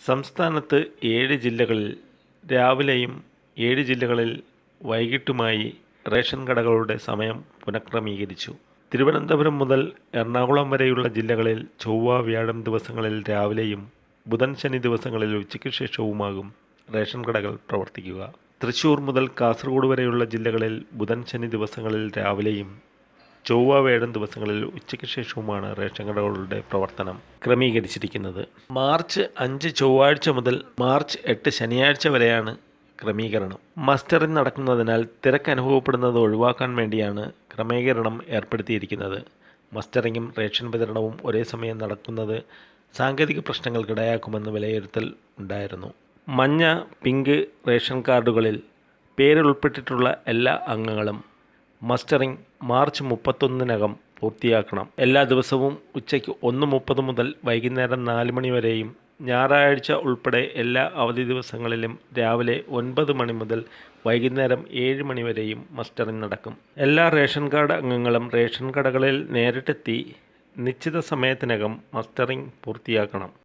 സംസ്ഥാനത്ത് ഏഴ് ജില്ലകളിൽ രാവിലെയും ഏഴ് ജില്ലകളിൽ വൈകിട്ടുമായി റേഷൻ കടകളുടെ സമയം പുനഃക്രമീകരിച്ചു. തിരുവനന്തപുരം മുതൽ എറണാകുളം വരെയുള്ള ജില്ലകളിൽ ചൊവ്വ വ്യാഴം ദിവസങ്ങളിൽ രാവിലെയും ബുധൻ ശനി ദിവസങ്ങളിൽ ഉച്ചയ്ക്ക് ശേഷവുമാകും റേഷൻ കടകൾ പ്രവർത്തിക്കുക. തൃശൂർ മുതൽ കാസർഗോഡ് വരെയുള്ള ജില്ലകളിൽ ബുധൻ ശനി ദിവസങ്ങളിൽ രാവിലെയും ചൊവ്വ വേഴം ദിവസങ്ങളിൽ ഉച്ചയ്ക്ക് ശേഷവുമാണ് റേഷൻ കടകളുടെ പ്രവർത്തനം ക്രമീകരിച്ചിരിക്കുന്നത്. മാർച്ച് അഞ്ച് ചൊവ്വാഴ്ച മുതൽ മാർച്ച് എട്ട് ശനിയാഴ്ച വരെയാണ് ക്രമീകരണം. മസ്റ്ററിംഗ് നടക്കുന്നതിനാൽ തിരക്ക് അനുഭവപ്പെടുന്നത് ഒഴിവാക്കാൻ വേണ്ടിയാണ് ക്രമീകരണം ഏർപ്പെടുത്തിയിരിക്കുന്നത്. മസ്റ്ററിങ്ങും റേഷൻ വിതരണവും ഒരേ സമയം നടക്കുന്നത് സാങ്കേതിക പ്രശ്നങ്ങൾക്കിടയാക്കുമെന്ന് വിലയിരുത്തൽ ഉണ്ടായിരുന്നു. മഞ്ഞ പിങ്ക് റേഷൻ കാർഡുകളിൽ പേരുൾപ്പെട്ടിട്ടുള്ള എല്ലാ അംഗങ്ങളും മസ്റ്ററിംഗ് മാർച്ച് മുപ്പത്തൊന്നിനകം പൂർത്തിയാക്കണം. എല്ലാ ദിവസവും ഉച്ചയ്ക്ക് ഒന്ന് മുപ്പത് മുതൽ വൈകുന്നേരം നാല് മണി വരെയും ഞായറാഴ്ച ഉൾപ്പെടെ എല്ലാ അവധി ദിവസങ്ങളിലും രാവിലെ ഒൻപത് മണി മുതൽ വൈകുന്നേരം ഏഴ് മണി വരെയും മസ്റ്ററിംഗ് നടക്കും. എല്ലാ റേഷൻ കാർഡ് അംഗങ്ങളും റേഷൻ കടകളിൽ നേരിട്ടെത്തി നിശ്ചിത സമയത്തിനകം മസ്റ്ററിംഗ് പൂർത്തിയാക്കണം.